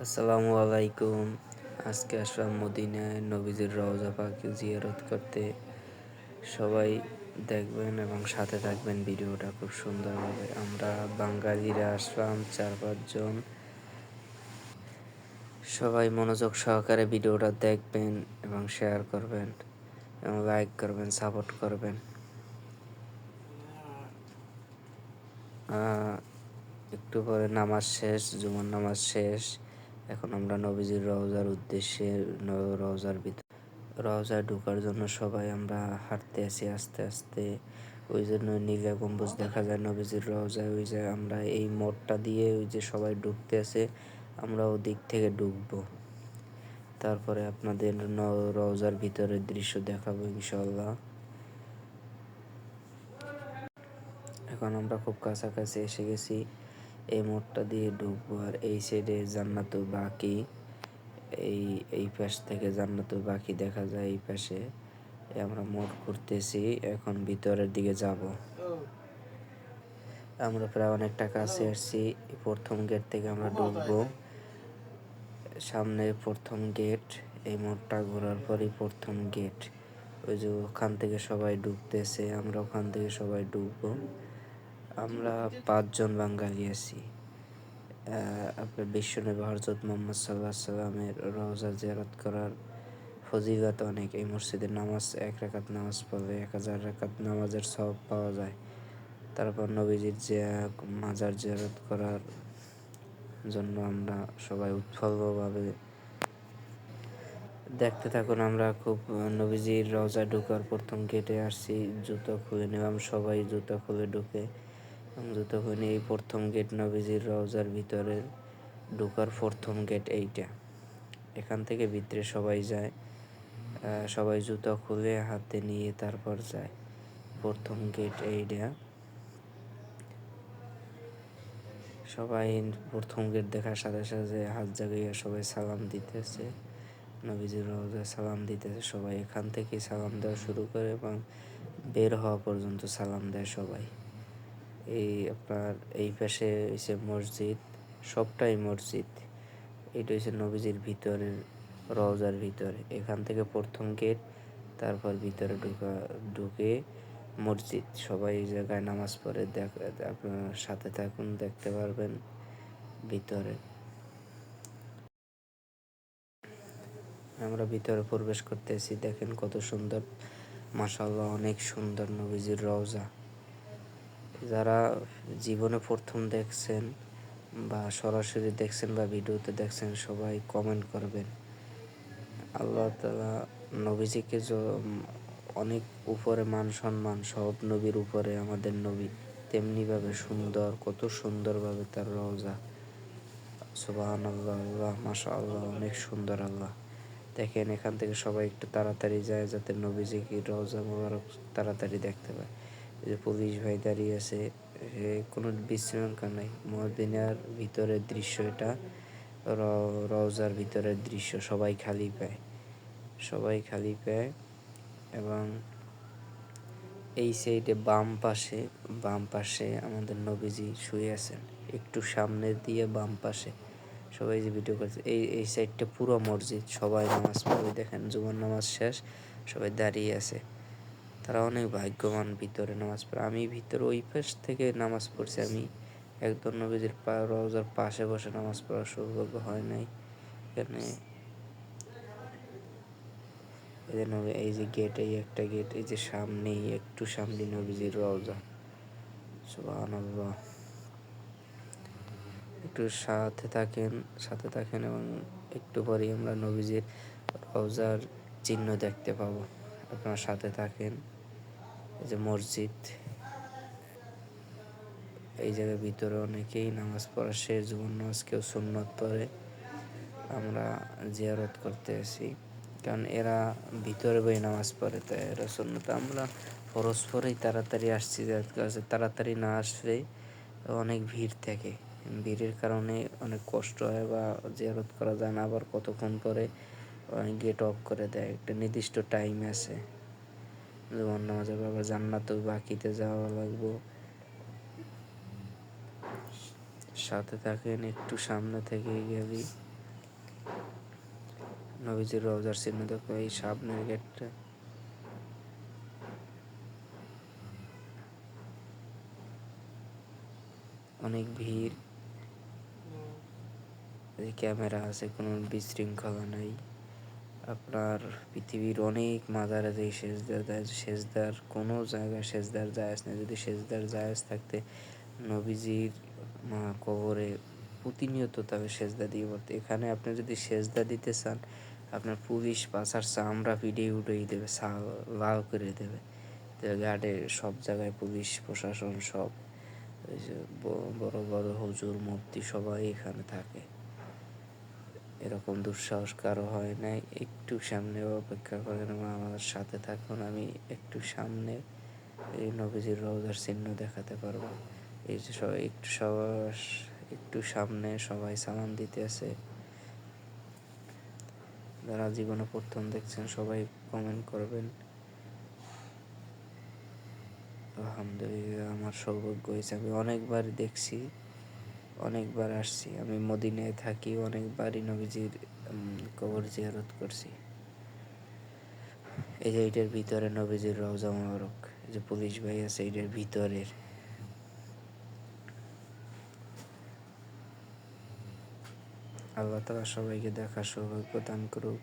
আসসালামু আলাইকুম। আজকে আসলাম মদিনায় নবীজির রওজা পাক জিয়ারত করতে। সবাই দেখবেন এবং সাথে থাকবেন ভিডিওটা খুব সুন্দরভাবে। আমরা বাঙালিরা আসলাম চার পাঁচজন সবাই মনোযোগ সহকারে ভিডিওটা দেখবেন এবং শেয়ার করবেন এবং লাইক করবেন সাপোর্ট করবেন। একটু পরে নামাজ শেষ, জুমার নামাজ শেষ। এখন আমরা নবীজির রওজার উদ্দেশ্যে রওজার ভিতর, রওজায় ঢোকার জন্য সবাই আমরা হাঁটতে আছি আস্তে আস্তে। ওই জন্য নীলা গম্বুজ দেখা যায় নবীজির রওজায়। ওই যে আমরা এই মোড়টা দিয়ে ওই যে সবাই ঢুকতে আছে আমরা ওদিক থেকে ঢুকবো। তারপরে আপনাদের রওজার ভিতরের দৃশ্য দেখাবো ইনশাল্লাহ এখন আমরা খুব কাছাকাছি এসে গেছি। এই মোড়টা দিয়ে ঢুকবো আর এই সাইডে জান্নাতুল বাকি। এই এই পাশ থেকে জান্নাতুল বাকি দেখা যায় এই পাশে। আমরা মোড় করতেছি এখন ভিতরের দিকে যাব। আমরা প্রায় অনেকটা কাছে আসছি প্রথম গেট থেকে আমরা ঢুকবো। সামনে প্রথম গেট এই মোড়টা ঘোরার পরই প্রথম গেট ওই যে ওখান থেকে সবাই ঢুকতেছে আমরা ওখান থেকে সবাই ঢুকবো। আমরা পাঁচজন বাঙালি আছি। আপনার বিশ্বনবী হরজত মোহাম্মদ সাল্লাহ সাল্লামের রওজা জিয়ারত করার ফজিলত অনেক। এই মসজিদে নামাজ এক রেখাত নামাজ পড়লে এক হাজার রেখাত নামাজের সব পাওয়া যায়। তারপর নবীজির যে মাজার জিয়ারত করার জন্য আমরা সবাই উৎফুল্লভাবে দেখতে থাকুন। আমরা খুব নবীজির রওজা ঢুকার প্রথম গেটে আসছি, জুতো খুলে নিলাম, সবাই জুতো খুলে ঢুকে তখন এই প্রথম গেট নবীজির রওজার ভিতরে ঢোকার প্রথম গেট এইটা। এখান থেকে ভিতরে সবাই যায়। সবাই জুতো খুলে হাতে নিয়ে তারপর যায়। প্রথম গেট এইটা। সবাই প্রথম গেট দেখার সাথে সাথে হাত জাগাইয়া সবাই সালাম দিতেছে। নবীজির রওজায় সালাম দিতেছে। সবাই এখান থেকে সালাম দেওয়া শুরু করে এবং বের হওয়া পর্যন্ত সালাম দেয় সবাই। এই আপনার এই পাশে হয়েছে মসজিদ, সবটাই মসজিদ। এটা হচ্ছে নবীজির ভিতরের, রওজার ভিতরে। এখান থেকে প্রথম গেট, তারপর ভিতরে ঢুকা, ঢুকে মসজিদ। সবাই এই জায়গায় নামাজ পড়ে, দেখ আপনার সাথে থাকুন, দেখতে পারবেন ভিতরে। আমরা ভিতরে প্রবেশ করতেছি, দেখেন কত সুন্দর। মাসাল্লাহ অনেক সুন্দর নবীজির রওজা। যারা জীবনে প্রথম দেখছেন বা সরাসরি দেখছেন বা ভিডিওতে দেখছেন, সবাই কমেন্ট করবেন। আল্লাহ তালা নবীজিকে অনেক উপরে মান সম্মান, সব নবীর উপরে, আমাদের নবী তেমনিভাবে সুন্দর, কত সুন্দরভাবে তার রওজা। সুবাহান আল্লাহ আল্লাহ মাসা আল্লাহ অনেক সুন্দর আল্লাহ। দেখেন এখান থেকে সবাই একটু তাড়াতাড়ি যায় যাতে নবীজিকে রওজা মোবারক তাড়াতাড়ি দেখতে পায়। যে পুলিশ ভাই দাঁড়িয়ে আছে কোনো বিশৃঙ্খলা নাই। মদিনার ভিতরের দৃশ্য এটা। রওজার ভিতরের দৃশ্য সবাই খালি পায়। সবাই খালি পায় এবং এই সাইডে বাম পাশে বাম পাশে আমাদের নবীজি শুয়ে আছেন। একটু সামনে দিয়ে বাম পাশে সবাই যে ভিডিও করছে, এই এই সাইডটা পুরো মসজিদ। সবাই নামাজ পড়ে দেখেন, জুমার নামাজ শেষ, সবাই দাঁড়িয়ে আছে। তারা অনেক ভাগ্যবান ভিতরে নামাজ পড়ে। আমি ভিতরে ওই পাশ থেকে নামাজ পড়ছি। আমি একদম নবীজির পা, রওজার পাশে বসে নামাজ পড়ার সৌভাগ্য হয় নাই। এখানে এই যে গেট এই একটা গেট এই যে সামনেই, একটু সামনে নবীজির রওজা। একটু সাথে থাকেন সাথে থাকেন এবং একটু পরেই আমরা নবীজির রওজার চিহ্ন দেখতে পাবো। আপনার সাথে থাকেন। এই যে মসজিদ, এই জায়গার ভিতরে অনেকেই নামাজ পড়া শেষ জীবন নামাজ কেউ সুন্নত পড়ে। আমরা জিয়ারত করতে আসি। কারণ এরা ভিতরে বই নামাজ পড়ে তাই এরা সুন্নত। আমরা পরস্পরই তাড়াতাড়ি আসছি তাড়াতাড়ি না আসলে অনেক ভিড় থাকে। ভিড়ের কারণে অনেক কষ্ট হয় বা জিয়ারত করা যায় না, আবার কতক্ষণ পরে গেট অফ করে দেয়। একটা নির্দিষ্ট টাইম আছে যেমন নামাজের বাবা জান্নাত বাকিতে যাওয়া লাগবো। সাথে থাকেন, একটু সামনে থেকে গেলি। নবীজির রওজার চিহ্ন দেখো, এই সামনের গেটটা। অনেক ভিড়। ক্যামেরা আছে, কোনো বিশৃঙ্খলা নাই। আপনার পৃথিবীর অনেক মাজারে যে সেজদার দেয়, সেজদার কোনো জায়গায় সেজদার জায়েজ নেই। যদি সেজদার জায়েজ থাকতে নবীজির, মা, কবরে প্রতিনিয়ত তাকে সেজদা দিয়ে পড়তে। এখানে আপনি যদি সেজদা দিতে চান, আপনার পুলিশ পাশার চামড়া পিটিয়ে উঠেই দেবে লাল করে দেবে। গার্ডে সব জায়গায় পুলিশ, প্রশাসন সব এই যে বড় বড় হুজুর, মূর্তি সবাই এখানে থাকে। এরকম দুঃসাহস কারও হয় নাই। একটু সামনে অপেক্ষা করেন এবং আমার সাথে থাকুন, আমি একটু সামনে এই নবীজির রোজার চিহ্ন দেখাতে পারব। এই যে সবাই একটু সবাই একটু সামনে সবাই সালাম দিতে আছে। যারা জীবনে প্রথম দেখছেন, সবাই কমেন্ট করবেন। আলহামদুলিল্লাহ, আমার সৌভাগ্য হয়েছে। আমি অনেকবার দেখছি অনেকবার আসছি। আমি মদিনায় থাকি, অনেকবারই নবীজির কবর জিয়ারত করছি। এই যে এইটার ভিতরে নবীজির রওজা মোবারক যে পুলিশ ভাই আছে এইটার ভিতরের। আল্লাহ তালা সবাইকে দেখার সৌভাগ্য দান করুক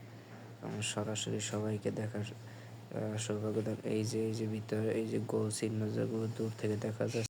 এবং সরাসরি সবাইকে দেখার সৌভাগ্য দান। এই যে এই যে ভিতরে, এই যে গোল চিহ্ন যেগুলো দূর থেকে দেখা যাচ্ছে।